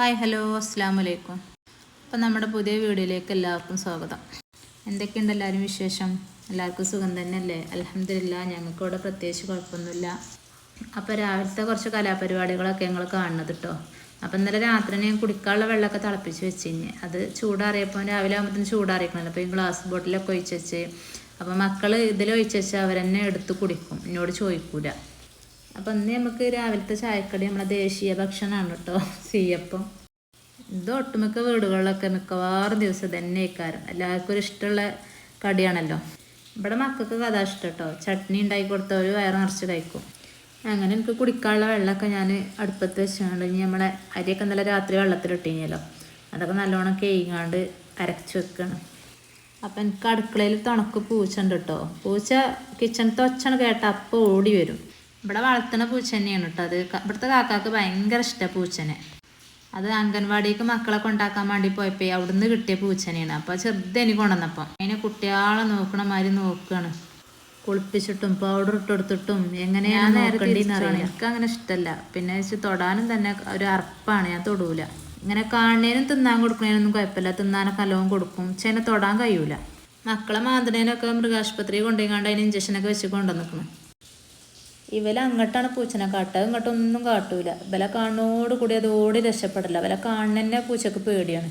Hi hello അസ്സാം വലൈക്കും അപ്പം നമ്മുടെ പുതിയ വീഡിയോയിലേക്ക് എല്ലാവർക്കും സ്വാഗതം. എന്തൊക്കെയുണ്ട് എല്ലാവരും വിശേഷം? എല്ലാവർക്കും സുഖം തന്നെയല്ലേ? അലഹമില്ല ഞങ്ങൾക്ക് ഇവിടെ പ്രത്യേകിച്ച് കുഴപ്പമൊന്നുമില്ല. അപ്പോൾ രാവിലത്തെ കുറച്ച് കലാപരിപാടികളൊക്കെ ഞങ്ങൾ കാണുന്നത് കേട്ടോ അപ്പം ഇന്നലെ രാത്രി ഞാൻ കുടിക്കാനുള്ള വെള്ളമൊക്കെ തിളപ്പിച്ച് വെച്ച് കഴിഞ്ഞാൽ അത് ചൂടാറിയപ്പോൾ രാവിലെ ആകുമ്പോഴത്തേന് ചൂടാറിയിക്കണല്ലോ അപ്പോൾ ഈ ഗ്ലാസ് ബോട്ടിലൊക്കെ ഒഴിച്ച് വെച്ച് അപ്പോൾ മക്കൾ ഇതിൽ ഒഴിച്ച് വെച്ച് അവരെന്നെ എടുത്ത് കുടിക്കും. എന്നോട് ചോദിക്കൂല. അപ്പം ഇന്ന് നമുക്ക് രാവിലത്തെ ചായക്കടി നമ്മളെ ദേശീയ ഭക്ഷണമാണ് കേട്ടോ. സീയപ്പം ഇത് ഒട്ടുമിക്ക വീടുകളിലൊക്കെ മിക്കവാറും ദിവസം തന്നെ ഇക്കാരം എല്ലാവർക്കും ഇഷ്ടമുള്ള കടിയാണല്ലോ. ഇവിടെ മക്കൾക്ക് കഥ ഇഷ്ടം കേട്ടോ. ചട്നി ഉണ്ടാക്കി കൊടുത്ത ഒരു വയറ് നിറച്ച് കഴിക്കും. അങ്ങനെ എനിക്ക് കുടിക്കാനുള്ള വെള്ളമൊക്കെ ഞാൻ അടുപ്പത്ത് വെച്ചുകൊണ്ട് ഇനി നമ്മളെ അരിയൊക്കെ നല്ല രാത്രി വെള്ളത്തിലിട്ടിഞ്ഞല്ലോ അതൊക്കെ നല്ലോണം കേയിങ്ങാണ്ട് അരച്ച് വെക്കണം. അപ്പം എനിക്ക് അടുക്കളയിൽ തുണക്ക് പൂച്ച ഉണ്ട് കേട്ടോ. പൂച്ച കിച്ചണത്തെ ഒച്ചണ് കേട്ട അപ്പോൾ ഓടി വരും. ഇവിടെ വളർത്തുന്ന പൂച്ച തന്നെയാണ് കേട്ടോ അത് ഇവിടുത്തെ കാക്കാക്ക് ഭയങ്കര ഇഷ്ടമാണ് പൂച്ചനെ. അത് അംഗൻവാടിക്ക് മക്കളെ കൊണ്ടാക്കാൻ വേണ്ടി പോയപ്പോൾ അവിടുന്ന് കിട്ടിയ പൂച്ചനെയാണ്. അപ്പോൾ എനിക്ക് കൊണ്ടുവന്നപ്പം. അതിനെ കുട്ടികളെ നോക്കണ മാതിരി നോക്കുകയാണ് കുളിപ്പിച്ചിട്ടും പൗഡർ ഇട്ട് കൊടുത്തിട്ടും എങ്ങനെയാണ് നോക്കണ്ടേന്ന് അറിയാം എനിക്ക് അങ്ങനെ ഇഷ്ടമല്ല പിന്നെ വെച്ച് തൊടാനും തന്നെ ഒരു അർപ്പാണ് ഞാൻ തൊടൂല. ഇങ്ങനെ കാണുന്നതിനും തിന്നാൻ കൊടുക്കുന്നതിനൊന്നും കുഴപ്പമില്ല. തിന്നാനൊക്കെ നല്ലോണം കൊടുക്കും. ചേനെ തൊടാൻ കഴിയൂല. മക്കളെ മാന്തണേനൊക്കെ മൃഗാശുപത്രി കൊണ്ടുപോയി കണ്ട് അതിന് ഇഞ്ചക്ഷനൊക്കെ വെച്ച് കൊണ്ടുവന്നിക്കണം. ഇവല അങ്ങോട്ടാണ് പൂച്ചനെ കാട്ടുക. ഇങ്ങോട്ടൊന്നും കാട്ടൂല. ഇവലെ കാണോട് കൂടി അത് ഓടി രക്ഷപ്പെടില്ല ഇവലെ കാണുന്നതന്നെ പൂച്ചക്ക് പേടിയാണ്.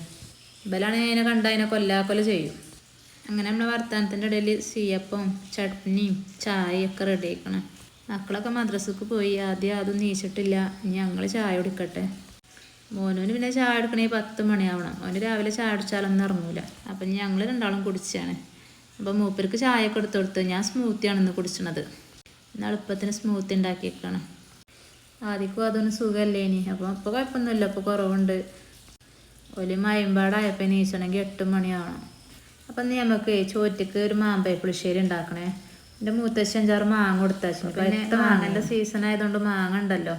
ഇവലാണ് അതിനെ കണ്ട അതിനെ കൊല്ലാക്കൊല ചെയ്യും. അങ്ങനെ നമ്മളെ വർത്തമാനത്തിന്റെ ഇടയിൽ സീയപ്പം ചട്നിയും ചായയൊക്കെ റെഡി ആക്കണം മക്കളൊക്കെ മദ്രസക്ക് പോയി. ആദ്യം അതും നീച്ചിട്ടില്ല. ഇനി ഞങ്ങൾ ചായ കുടിക്കട്ടെ. മോനോന് പിന്നെ ചായ എടുക്കണേ പത്ത് മണിയാവണം. അവന് രാവിലെ ചായ അടിച്ചാലൊന്നും ഇറങ്ങൂല. അപ്പം ഞങ്ങൾ രണ്ടാളും കുടിച്ചാണ്. അപ്പം മൂപ്പർക്ക് ചായ ഒക്കെ എടുത്ത് കൊടുത്ത്. ഞാൻ സ്മൂത്തിയാണ് ഇന്ന് കുടിച്ചണത്. എളുപ്പത്തിന് സ്മൂത്ത് ഉണ്ടാക്കിയേക്കാണ്. ആദ്യക്കും അതൊന്നും സുഖമല്ലേ ഇനി അപ്പം ഇപ്പോൾ കുഴപ്പമൊന്നുമില്ല. ഇപ്പോൾ കുറവുണ്ട്. ഒരു മയമ്പാടായപ്പോൾ നീച്ചണമെങ്കിൽ എട്ട് മണിയാവണം. അപ്പം നീ നമുക്ക് ചോറ്റക്ക് ഒരു മാമ്പഴ പുളിശ്ശേരി ഉണ്ടാക്കണേ. എന്റെ മൂത്തശ്ശി അഞ്ചാറ് മാങ്ങ കൊടുത്താച്ചു പിന്നെ മാങ്ങന്റെ സീസൺ ആയതുകൊണ്ട് മാങ്ങ ഉണ്ടല്ലോ.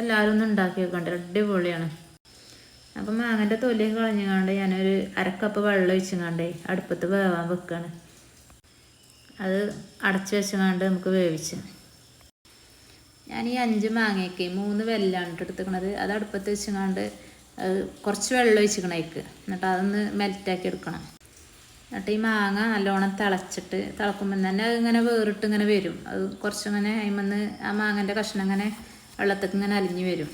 എല്ലാവരും ഒന്ന് ഉണ്ടാക്കി വെക്കണ്ട അടിപൊളിയാണ്. അപ്പം മാങ്ങന്റെ തൊലിയൊക്കെ കളഞ്ഞുകൊണ്ട് ഞാനൊരു അരക്കപ്പ് വെള്ളം ഒഴിച്ചുങ്ങാണ്ടേ അടുപ്പത്ത് വേവാൻ വെക്കാണ്. അത് അടച്ചു വെച്ചുകൊണ്ട് നമുക്ക് വേവിച്ച്. ഞാൻ ഈ അഞ്ച് മാങ്ങയ്ക്ക് മൂന്ന് വെല്ലാണ് എടുത്തുക്കണത്. അത് അടുപ്പത്ത് വെച്ചുകൊണ്ട് കുറച്ച് വെള്ളം ഒഴിച്ചിക്കണേക്ക് എന്നിട്ട് അതൊന്ന് മെൽറ്റാക്കി എടുക്കണം. എന്നിട്ട് ഈ മാങ്ങ നല്ലോണം തിളച്ചിട്ട് തിളക്കുമ്പോൾ തന്നെ ഇങ്ങനെ വേറിട്ട് ഇങ്ങനെ വരും. അത് കുറച്ചിങ്ങനെ അതിമെന്ന് ആ മാങ്ങന്റെ കഷ്ണം ഇങ്ങനെ വെള്ളത്തേക്ക് ഇങ്ങനെ അലിഞ്ഞു വരും.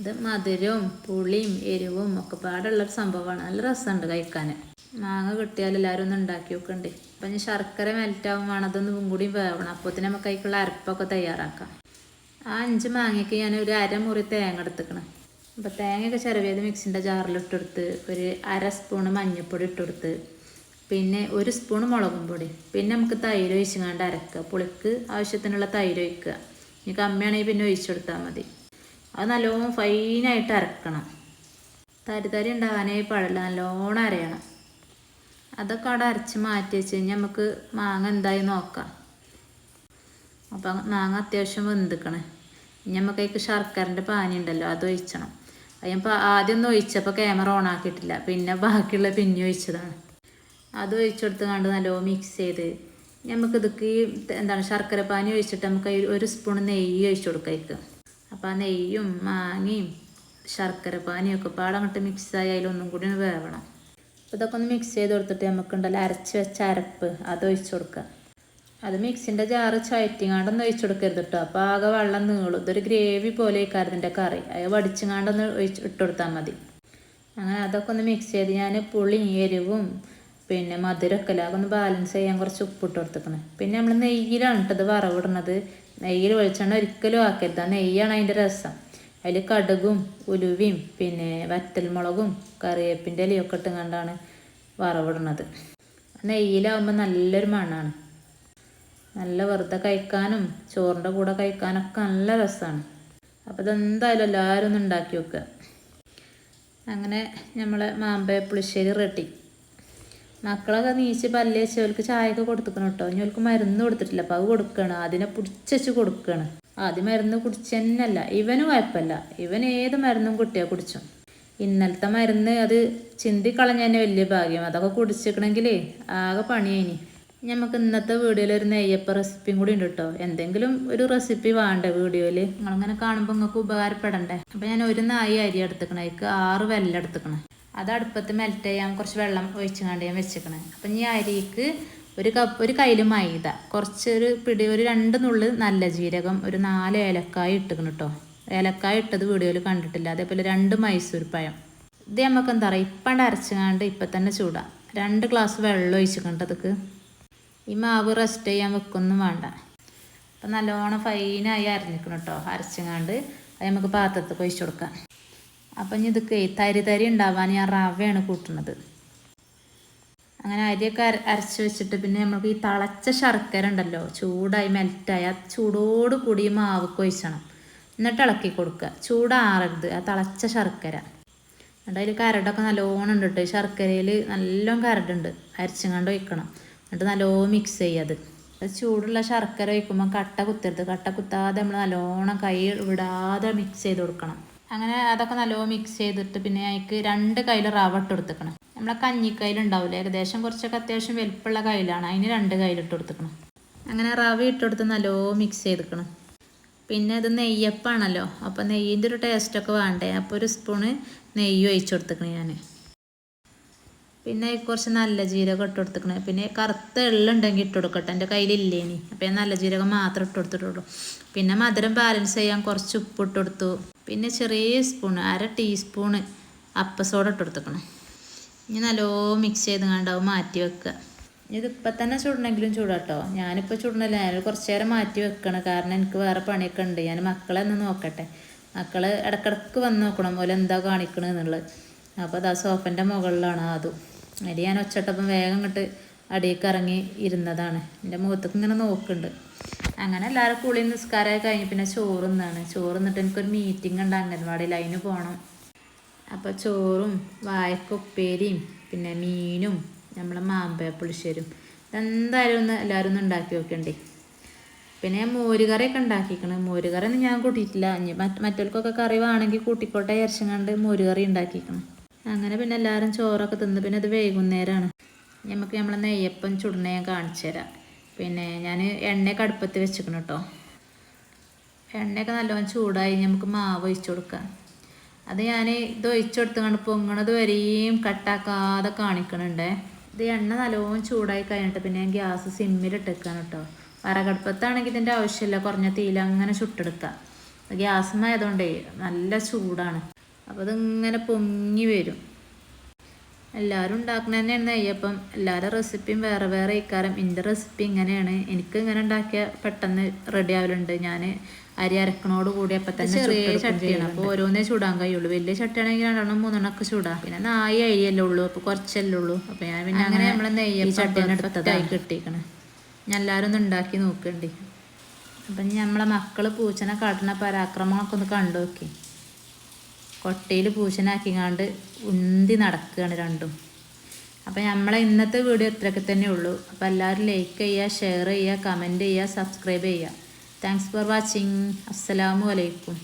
ഇത് മധുരവും പുളിയും എരിവും ഒക്കെ പാടുള്ളൊരു സംഭവമാണ്. നല്ല രസമുണ്ട് കഴിക്കാൻ മാങ്ങ കിട്ടിയാൽ എല്ലാവരും ഒന്ന് ഉണ്ടാക്കി വെക്കണ്ടേ അപ്പം ഇനി ശർക്കര മെൽറ്റാവും വേണം അതൊന്നും കൂടി വേവണം. അപ്പോൾ തന്നെ നമുക്ക് അതിക്കുള്ള അരപ്പൊക്കെ തയ്യാറാക്കാം. ആ അഞ്ച് മാങ്ങയ്ക്ക് ഞാൻ ഒരു അരമുറി തേങ്ങ എടുത്തുക്കണം. അപ്പോൾ തേങ്ങയൊക്കെ ചിരവിയത് മിക്സിന്റെ ജാറിലിട്ടെടുത്ത് ഒരു അര സ്പൂണ് മഞ്ഞൾപ്പൊടി ഇട്ടെടുത്ത് പിന്നെ ഒരു സ്പൂൺ മുളകും പൊടി. പിന്നെ നമുക്ക് തൈര് ഒഴിച്ചുകൊണ്ട് അരക്കുക. പുളിക്ക് ആവശ്യത്തിനുള്ള തൈര് ഒഴിക്കുക. ഇനി കമ്മിയാണെങ്കിൽ പിന്നെ ഒഴിച്ചു കൊടുത്താൽ മതി. അത് നല്ലോണം ഫൈനായിട്ട് അരക്കണം. തരി തരി ഉണ്ടാകാനേ പാടില്ല. നല്ലോണം അരയണം. അതൊക്കെ അവിടെ അരച്ച് മാറ്റി വെച്ച് കഴിഞ്ഞാൽ നമുക്ക് മാങ്ങ എന്തായി നോക്കാം. അപ്പം മാങ്ങ അത്യാവശ്യം വെന്തിക്കണേ. ഇനി നമുക്ക് അതിക്ക് ശർക്കരന്റെ പാനി ഉണ്ടല്ലോ അത് ഒഴിച്ചണം. അതിപ്പോൾ ആദ്യം ഒന്ന് ഒഴിച്ചപ്പോൾ ക്യാമറ ഓൺ ആക്കിയിട്ടില്ല പിന്നെ ബാക്കിയുള്ള പിന്നെ ഒഴിച്ചതാണ്. അത് ഒഴിച്ചെടുത്ത് കണ്ട് നല്ലോ മിക്സ് ചെയ്ത് നമുക്ക് ഇതൊക്കെ ഈ എന്താണ് ശർക്കര പാനി ഒഴിച്ചിട്ട് നമുക്ക് ഒരു സ്പൂൺ നെയ്യ് ഒഴിച്ചു കൊടുക്കാം അപ്പോൾ ആ നെയ്യും മാങ്ങയും ശർക്കര പാനിയും ഒക്കെ പാടെ മിക്സായി അതിലൊന്നും കൂടി വേവണം. ഇതൊക്കെ ഒന്ന് മിക്സ് ചെയ്ത് കൊടുത്തിട്ട് നമുക്കുണ്ടല്ലോ അരച്ച് വെച്ച അരപ്പ് അത് ഒഴിച്ചു കൊടുക്കുക. അത് മിക്സിന്റെ ജാറ് ചയറ്റിങ്ങാണ്ടൊന്നും ഒഴിച്ചു കൊടുക്കരുത് കേട്ടോ അപ്പോൾ ആകെ വെള്ളം നീളും. ഇതൊരു ഗ്രേവി പോലെ ഇതിന്റെ കറി. അത് വടിച്ചുങ്ങാണ്ടൊന്ന് ഒഴിച്ച് ഇട്ട് കൊടുത്താൽ മതി. അങ്ങനെ അതൊക്കെ ഒന്ന് മിക്സ് ചെയ്ത് ഞാൻ പുളി എരിവും പിന്നെ മധുരമൊക്കെ അല്ല അതൊന്ന് ബാലൻസ് ചെയ്യാൻ കുറച്ച് ഉപ്പ് ഇട്ട് കൊടുത്തേക്കണേ. പിന്നെ നമ്മൾ നെയ്യിലാണ് കേട്ടത് വറവിടുന്നത് നെയ്യിൽ വെളിച്ചെണ്ണ ഒരിക്കലും ആക്കരുത്. ആ നെയ്യാണ് അതിന്റെ രസം. അതിൽ കടുകും ഉലുവയും പിന്നെ വറ്റൽമുളകും കറിവേപ്പിന്റെ ഇലയൊക്കെ ഇട്ടുകൊണ്ടാണ് വറവിടുന്നത്. നെയ്യിലാവുമ്പോൾ നല്ലൊരു മണമാണ് നല്ല വെറുതെ കഴിക്കാനും ചോറിന്റെ കൂടെ കഴിക്കാനൊക്കെ നല്ല രസമാണ് അപ്പോൾ ഇതെന്തായാലും എല്ലാവരും ഒന്ന് ഉണ്ടാക്കി വെക്കുക അങ്ങനെ നമ്മൾ മാമ്പഴ പുളിശ്ശേരി റെഡി. മക്കളൊക്കെ നീച്ച് പല്ലേച്ച് അവർക്ക് ചായയൊക്കെ കൊടുത്തിക്കണം കേട്ടോ ഇനി അവർക്ക് മരുന്ന് കൊടുത്തിട്ടില്ല. അപ്പോൾ അത് കൊടുക്കുകയാണ് അതിനെ പിടിച്ചു കൊടുക്കുകയാണ് ആദ്യം മരുന്ന് കുടിച്ചെന്നല്ല. തന്നെയല്ല ഇവന് കുഴപ്പമില്ല. ഇവൻ ഏത് മരുന്നും കുട്ടിയെ കുടിച്ചു. ഇന്നലത്തെ മരുന്ന് അത് ചിന്തി കളഞ്ഞതന്നെ വലിയ ഭാഗ്യം. അതൊക്കെ കുടിച്ചിക്കണമെങ്കിലേ ആകെ പണിയേനി. നമുക്ക് ഇന്നത്തെ വീഡിയോയിൽ ഒരു നെയ്യപ്പ റെസിപ്പിയും കൂടി ഉണ്ട് കേട്ടോ എന്തെങ്കിലും ഒരു റെസിപ്പി വേണ്ടേ വീഡിയോയിൽ? നിങ്ങളിങ്ങനെ കാണുമ്പോൾ നിങ്ങൾക്ക് ഉപകാരപ്പെടണ്ടേ? അപ്പോൾ ഞാൻ ഒരു നായി അരി എടുത്തുക്കണേ. അതിക്ക് ആറ് വെല്ല എടുത്തുക്കണേ. അത് അടുപ്പത്ത് മെൽറ്റ് ചെയ്യാൻ കുറച്ച് വെള്ളം ഒഴിച്ച് കണ്ട് ഞാൻ വെച്ചിക്കണേ. അപ്പം ഈ അരിക്ക് ഒരു കപ്പ് ഒരു കയ്യിൽ മൈദ. കുറച്ചൊരു പിടി ഒരു രണ്ട് നുള്ളിൽ നല്ല ജീരകം ഒരു നാല് ഏലക്കായ ഇട്ടുക്കണം കേട്ടോ ഏലക്കായ ഇട്ടത് വീഡിയോയിൽ കണ്ടിട്ടില്ല. അതേപോലെ രണ്ട് മൈസൂർ പഴം. ഇത് നമുക്ക് എന്താ പറയുക ഇപ്പം അരച്ചങ്ങാണ്ട് ഇപ്പം തന്നെ ചൂടാം. രണ്ട് ഗ്ലാസ് വെള്ളം ഒഴിച്ചിട്ടുണ്ട് അതൊക്കെ. ഈ മാവ് റെസ്റ്റ് ചെയ്യാൻ വെക്കൊന്നും വേണ്ട. അപ്പം നല്ലോണം ഫൈനായി അരഞ്ഞിക്കണം കേട്ടോ അരച്ചങ്ങാണ്ട് അത് നമുക്ക് പാത്രത്തിൽ ഒഴിച്ചു കൊടുക്കാം. അപ്പം ഇതൊക്കെ തരി തരി ഉണ്ടാവാൻ ഞാൻ റവയാണ് കൂട്ടുന്നത്. അങ്ങനെ അരിയൊക്കെ അര അരച്ച് വെച്ചിട്ട് പിന്നെ നമുക്ക് ഈ തിളച്ച ശർക്കര ഉണ്ടല്ലോ ചൂടായി മെൽറ്റായി ആ ചൂടോട് കൂടി മാവൊക്കെ മാവ് കൊഴിച്ചണം എന്നിട്ട് ഇളക്കി കൊടുക്കുക. ചൂടാറരുത് ആ തിളച്ച ശർക്കര. എന്നിട്ട് അതിൽ കരടൊക്കെ നല്ലോണം ഉണ്ട് കേട്ടോ ഈ ശർക്കരയിൽ നല്ലോണം കരടുണ്ട് അരച്ചുകൊണ്ട് ഒഴിക്കണം. എന്നിട്ട് നല്ലോണം മിക്സ് ചെയ്യത് അത്. ചൂടുള്ള ശർക്കര ഒഴിക്കുമ്പോൾ കട്ട കുത്തരുത്. കട്ട കുത്താതെ നമ്മൾ നല്ലോണം കൈ വിടാതെ മിക്സ് ചെയ്ത് കൊടുക്കണം. അങ്ങനെ അതൊക്കെ നല്ലോണം മിക്സ് ചെയ്തിട്ട് പിന്നെ അതിക്ക് രണ്ട് കയ്യിൽ റവ ഇട്ട് കൊടുത്തേക്കണം. നമ്മളെ കഞ്ഞിക്കൈയിൽ ഉണ്ടാവില്ല ഏകദേശം കുറച്ചൊക്കെ അത്യാവശ്യം വലുപ്പമുള്ള കയ്യിലാണ്. അതിന് രണ്ട് കയ്യിലിട്ട് കൊടുത്തേക്കണം. അങ്ങനെ റവ ഇട്ടെടുത്ത് നല്ലോ മിക്സ് ചെയ്തുക്കണം. പിന്നെ ഇത് നെയ്യപ്പാണല്ലോ? അപ്പോൾ നെയ്യിന്റെ ഒരു ടേസ്റ്റൊക്കെ വേണ്ടേ? അപ്പോൾ ഒരു സ്പൂണ് നെയ്യ് ഒഴിച്ചു കൊടുത്തേക്കണേ ഞാൻ പിന്നെ കുറച്ച് നല്ല ജീരകം ഇട്ട് കൊടുത്തേക്കണേ. പിന്നെ കറുത്ത എള്ളുണ്ടെങ്കിൽ ഇട്ട് കൊടുക്കട്ടെ. എന്റെ കയ്യിലില്ലേനി അപ്പോൾ ഞാൻ നല്ല ജീരകം മാത്രം ഇട്ട് കൊടുത്തിട്ടുള്ളൂ. പിന്നെ മധുരം ബാലൻസ് ചെയ്യാൻ കുറച്ച് ഉപ്പ് ഇട്ട് കൊടുത്തു. പിന്നെ ചെറിയ സ്പൂൺ അര ടീസ്പൂണ് അപ്പസോഡ ഇട്ട് കൊടുത്തേക്കണം. ഇനി നല്ലോ മിക്സ് ചെയ്ത് കണ്ടാവും മാറ്റി വെക്കുക ഇതിപ്പോൾ തന്നെ ചൂടണമെങ്കിലും ചൂടാട്ടോ. ഞാനിപ്പോൾ ചൂടണല്ല. ഞാൻ കുറച്ച് നേരം മാറ്റി വെക്കണം. കാരണം എനിക്ക് വേറെ പണിയൊക്കെ ഉണ്ട്. ഞാൻ മക്കളെ ഒന്ന് നോക്കട്ടെ. മക്കൾ ഇടക്കിടക്ക് വന്ന് നോക്കണം. പോലെ എന്താ കാണിക്കണമെന്നുള്ളത് അപ്പോൾ അതാ സോഫന്റെ മുകളിലാണ് അതും അതിൽ ഞാൻ ഒച്ചട്ടപ്പം വേഗം ഇങ്ങോട്ട് അടിയൊക്കെ ഇറങ്ങി ഇരുന്നതാണ്. എന്റെ മുഖത്തേക്ക് ഇങ്ങനെ നോക്കുന്നുണ്ട്. അങ്ങനെ എല്ലാവരും കുളി നിസ്കാരമൊക്കെ കഴിഞ്ഞ് പിന്നെ ചോറ് തിന്നാണ്. ചോറ് തിന്നിട്ട് എനിക്കൊരു മീറ്റിംഗ് ഉണ്ട് അംഗൻവാടിയിൽ. അതിന് പോകണം അപ്പോൾ ചോറും വായക്കുപ്പേരിയും പിന്നെ മീനും നമ്മളെ മാമ്പഴ പുളിശ്ശേരും ഇതെന്തായാലും ഒന്ന് എല്ലാവരും ഒന്ന് ഉണ്ടാക്കി നോക്കണ്ടേ. പിന്നെ ഞാൻ മോരുകറിയൊക്കെ ഉണ്ടാക്കിക്കണം. മോരുകറി ഒന്നും ഞാൻ കൂട്ടിയിട്ടില്ല. മറ്റവർക്കൊക്കെ കറി വേണമെങ്കിൽ കൂട്ടിക്കോട്ടെ ഇറച്ചങ്ങാണ്ട് മോരുകറി ഉണ്ടാക്കിക്കണം. അങ്ങനെ പിന്നെ എല്ലാവരും ചോറൊക്കെ തിന്ന് പിന്നെ അത് വൈകുന്നേരമാണ് നമുക്ക് നമ്മളെ നെയ്യപ്പം ചുടുന്ന ഞാൻ കാണിച്ചു തരാം. പിന്നെ ഞാൻ എണ്ണയൊക്കെ അടുപ്പത്ത് വെച്ചിരിക്കണം കേട്ടോ എണ്ണയൊക്കെ നല്ലോണം ചൂടായി നമുക്ക് മാവ് ഒഴിച്ചു കൊടുക്കാം. അത് ഞാൻ ഇത് ഒഴിച്ചു കൊടുത്തുകൊണ്ട് പൊങ്ങണത് വരെയും കട്ടാക്കാതെ കാണിക്കണുണ്ടേ. ഇത് എണ്ണ നല്ലോണം ചൂടായി കഴിഞ്ഞിട്ട് പിന്നെ ഞാൻ ഗ്യാസ് സിമ്മിലിട്ടേക്കാണ് കേട്ടോ വറകടുപ്പത്താണെങ്കിൽ ഇതിന്റെ ആവശ്യമില്ല കുറഞ്ഞ തീയിൽ അങ്ങനെ ചുട്ടെടുക്കാം. ഗ്യാസുമായതുകൊണ്ടേ നല്ല ചൂടാണ്. അപ്പോൾ ഇതിങ്ങനെ പൊങ്ങി വരും. എല്ലാവരും ഉണ്ടാക്കുന്ന തന്നെയാണ് നെയ്യപ്പം എല്ലാവരുടെ റെസിപ്പിയും വേറെ വേറെ ഇക്കാരം എന്റെ റെസിപ്പി ഇങ്ങനെയാണ്. എനിക്ക് ഇങ്ങനെ ഉണ്ടാക്കിയ പെട്ടെന്ന് റെഡി ആവലുണ്ട്. ഞാൻ അരി അരക്കണോട് കൂടി അപ്പം തന്നെ ചെറിയ ചട്ടിയാണ്. അപ്പോൾ ഓരോന്നേ ചൂടാൻ കഴിയുള്ളൂ. വലിയ ചട്ടിയാണെങ്കിൽ രണ്ടെണ്ണം മൂന്നെണ്ണം ഒക്കെ ചൂടാം. പിന്നെ നായി അരിയല്ലേ ഉള്ളൂ. അപ്പോൾ കുറച്ചല്ലേ ഉള്ളൂ. അപ്പോൾ ഞാൻ പിന്നെ അങ്ങനെ നമ്മളെ നെയ്യപ്പം ചട്ടീനെ കിട്ടിയിരിക്കണം കിട്ടിയേക്കണേ. ഞാൻ എല്ലാവരും ഒന്ന് ഉണ്ടാക്കി നോക്കണ്ടേ. അപ്പം നമ്മളെ മക്കൾ പൂച്ചനെ കാട്ടുന്ന പരാക്രമങ്ങളൊക്കെ ഒന്ന് കണ്ടു നോക്കി. കൊട്ടയിൽ പൂശനാക്കിങ്ങാണ്ട് ഉന്തി നടക്കുകയാണ് രണ്ടും. അപ്പോൾ നമ്മളെ ഇന്നത്തെ വീഡിയോ ഇത്രയൊക്കെ തന്നെ ഉള്ളൂ. അപ്പോൾ എല്ലാവരും ലൈക്ക് ചെയ്യുക ഷെയർ ചെയ്യുക കമന്റ് ചെയ്യുക സബ്സ്ക്രൈബ് ചെയ്യുക. താങ്ക്സ് ഫോർ വാച്ചിങ് അസ്സലാമു അലൈക്കും.